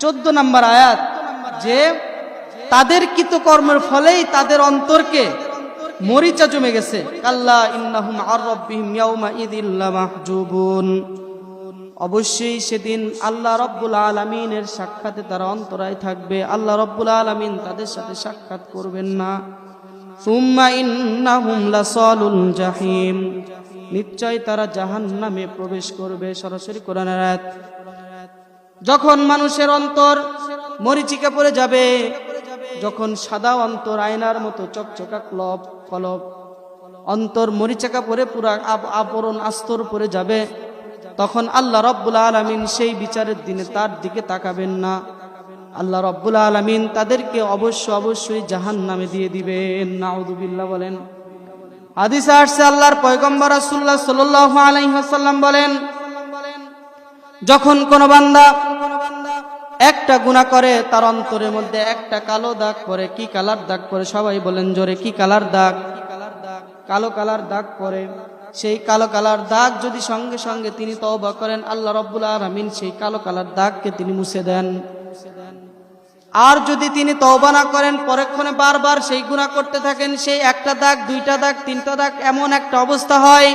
14 নম্বর আয়াত, যে তাদের কৃতকর্মের ফলেই তাদের অন্তরকে মরিচা জমে গেছে। কাল্লা অবশ্যই সেদিন আল্লাহ রব্বুল আলমিনের সাক্ষাতে তারা অন্তরায় থাকবে। আল্লাহ রব্বুল আলমিন তাদের সাথে সাক্ষাৎ করবেন না। জাহিম। নিশ্চয় তারা জাহান নামে প্রবেশ করবে সরাসরি কোরআনের যখন মানুষের অন্তর মরিচিকা পড়ে যাবে, যখন সাদা অন্তর আয়নার মতো চকচকা ক্লব কলব অন্তর মরিচাকা পরে পুরা আবরণ আস্তর পরে যাবে, তখন আল্লাহ রব্বুল আলমিন সেই বিচারের দিনে তার দিকে তাকাবেন না। আল্লাহ রব্বুল আলমিন তাদেরকে অবশ্য অবশ্যই জাহান নামে দিয়ে দিবেন। নাউদুবিল্লাহ বলেন। হাদিসে আসছে, আল্লাহর পয়গম্বর রাসুল্লাহ সাল্লাল্লাহু আলাইহি ওয়াসাল্লাম বলেন, যখন কোন বান্দা একটা গুনাহ করে, তার অন্তরের মধ্যে একটা কালো দাগ পরে কি কালার দাগ পড়ে? সবাই বলেন জোরে, কি কালার দাগ? কালো কালার দাগ পরে সেই কালো কালার দাগ যদি সঙ্গে সঙ্গে তিনি তওবা করেন, আল্লাহ রব্বুল আলামিন সেই কালো কালার দাগকে তিনি মুছে দেন। আর যদি তিনি তওবা না করেন, পরক্ষণে বারবার সেই গুনাহ করতে থাকেন, সেই একটা দাগ, দুইটা দাগ, তিনটা দাগ, এমন একটা অবস্থা হয়,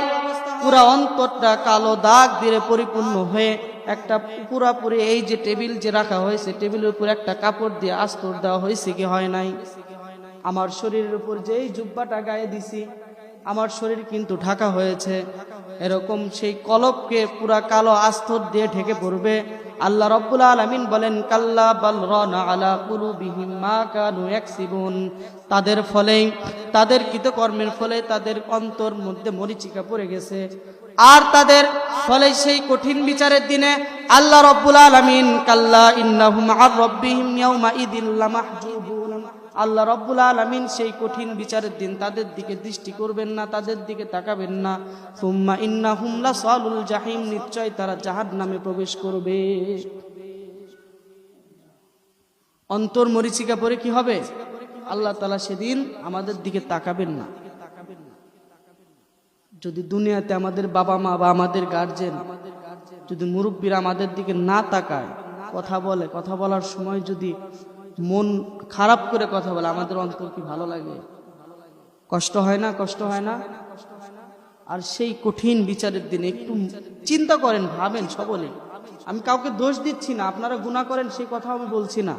পুরা অন্তরটা কালো দাগ দিয়ে পরিপূর্ণ হয়ে একটা পুরাপুরি এই যে টেবিল যে রাখা হয়েছে, টেবিলের উপর একটা কাপড় দিয়ে আস্তর দেওয়া হয়েছে কি হয় নাই? আমার শরীরের উপর যেই জুব্বাটা গায়ে দিছি, আমার শরীর কিন্তু ঢাকা হয়েছে। এরকম সেই কলবকে পুরা কালো আস্তর দিয়ে ঢেকে পড়বে। আল্লাহ রব্বুল আলমিন বলেন, কাল্লা বাল রানা আলা কুলুবিহিম মা কানু ইয়াকসিবুন। তাদের ফলে, তাদের কৃতকর্মের ফলে তাদের অন্তর মধ্যে মরিচিকা পড়ে গেছে। আর তাদের ফলে সেই কঠিন বিচারের দিনে আল্লাহ রব্বুল আলমিন, কাল্লা ইন্নাহুম আর রব্বিহিম ইয়াউমা ইদিন লামাহজুবুন। আল্লাহ রব্বুল আলমিন সেই কঠিন বিচারের দিন তাদের দিকে দৃষ্টি করবেন না, তাদের দিকে তাকাবেন না। সুম্মা ইন্না হুমলা সালুল জাহিম, নিশ্চয় তারা জাহাদ নামে প্রবেশ করবে। অন্তর মরিচিকা পরে কি হবে? আল্লাহ তালা সেদিন আমাদের দিকে তাকাবেন না। যদি দুনিয়াতে আমাদের বাবা মা বা আমাদের গার্জেন যদি মুরব্বীরা আমাদের দিকে না তাকায়, কথা বলে, কথা বলার সময় যদি মন খারাপ করে কথা বলে, আমাদের অন্তর কি ভালো লাগে? কষ্ট হয় না, কষ্ট হয় না? আর সেই কঠিন বিচারের দিনে একটু চিন্তা করেন, ভাবেন সকলে আমি কাউকে দোষ দিচ্ছি না, আপনারা গুনাহ করেন, সেই কথা আমি বলছি না।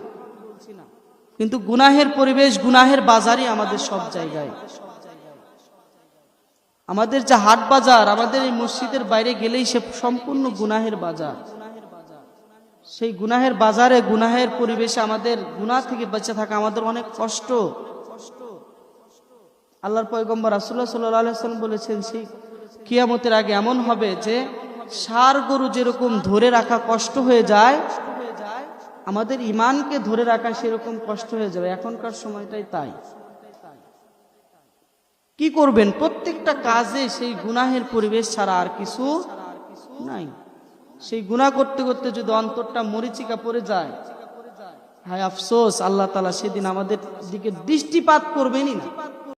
কিন্তু গুনাহের পরিবেশ, গুনাহের বাজারই আমাদের সব জায়গায়। আমাদের যে হাট বাজার, আমাদের এই মসজিদের বাইরে গেলেই সে সম্পূর্ণ গুনাহের বাজার। সেই গুনাহের বাজারে, গুনাহের পরিবেশে আমাদের গুনাহ থেকে বেঁচে থাকা আমাদের অনেক কষ্ট। আল্লাহর পয়গম্বর রাসুল্লাহ সাল্লাম বলেছেন, সেই কিয়ামতের আগে এমন হবে যে, সার গরু যেরকম ধরে রাখা কষ্ট হয়ে যায়, আমাদের ইমানকে ধরে রাখা সেরকম কষ্ট হয়ে যাবে। এখনকার সময়টাই তাই। কি করবেন? প্রত্যেকটা কাজে সেই গুনাহের পরিবেশ ছাড়া আর কিছু নাই। সেই গুণা করতে করতে যদি অন্তরটা মরিচিকা পড়ে যায়, হায় আফসোস, আল্লাহ তালা সেদিন আমাদের দিকে দৃষ্টিপাত করবেনই না।